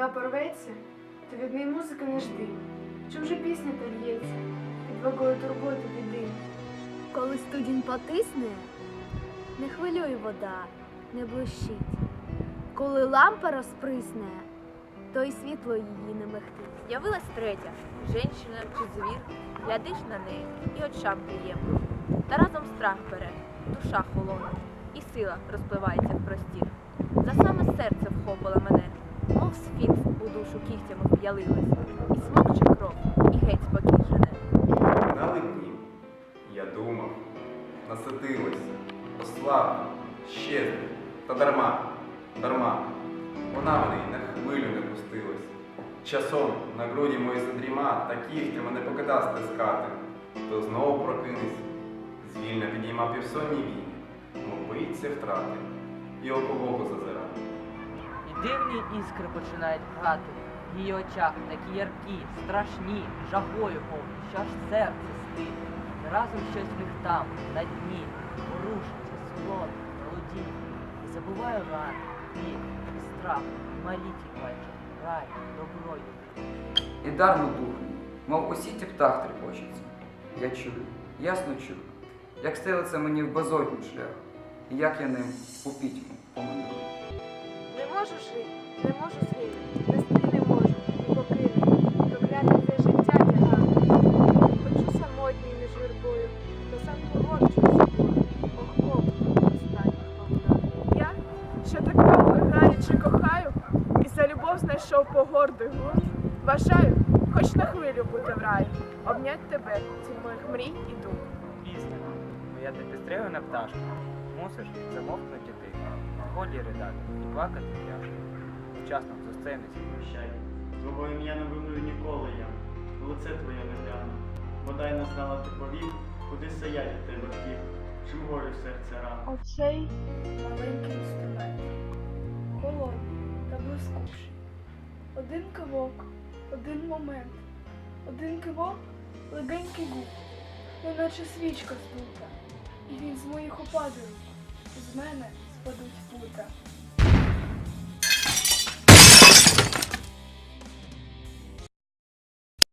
Струна порветься, то від неї музики не жди. Чужа пісня та л'ється, під вагою турботи біди. Коли студінь потисне, не хвилюй вода, не блищить. Коли лампа розприсне, то й світло її не мехтить. Явилась третя, женщина чи звір, глядиш на неї і очам приємно. Та разом страх бере, душа холоне, і сила розпливається в простір. За саме серце вп'ялилась, і смокче кров, і геть спокій жене. Минали дні. Я думав, наситилась, ослабла, щезла. Та дарма, дарма. Вона мене й на хвилю не пустилась. Часом на груді мої задріма, та кігтя мене покида стискати. То знову прокинусь, звільно підійма півсонні війни, мов боїться втрати, і око в око зазира. І дивні іскри починають грати. В її очах такі яркі, страшні, жагою повні, що аж серце стине. Разом щось в них там, на дні, порушиться, солоне, молодіє. І забуваю рани, біль, і страх, і малі ті вечір, рай, добро І дармо духне, мов осіті птах трепочеться. Я чую, ясно чую, як стелиться мені в безодню шлях, і як я ним у пітьму поманую. Не можу жити, не можу згинути, любов знайшов погорду й глузд, Бажаю, хоч на хвилю бути в раю, обнять тебе, ціль моїх мрій і дум. Пісня, моя ти підстрелена пташка, мусиш замовкнути ти, годі ридати і плакати тяжко. Вчасно зустрінеться. Прощай, твого ім'я не вимовлю ніколи я, в лице твоє не гляну. Бодай не знала ти повік, куди сия від тебе втік, чим горю серце рано. Оцей маленький інструмент, холодний та блискучий. Один кивок, один момент, один кивок, легенький губ, неначе свічка здута, і він з моїх опадує, з мене спадуть пута.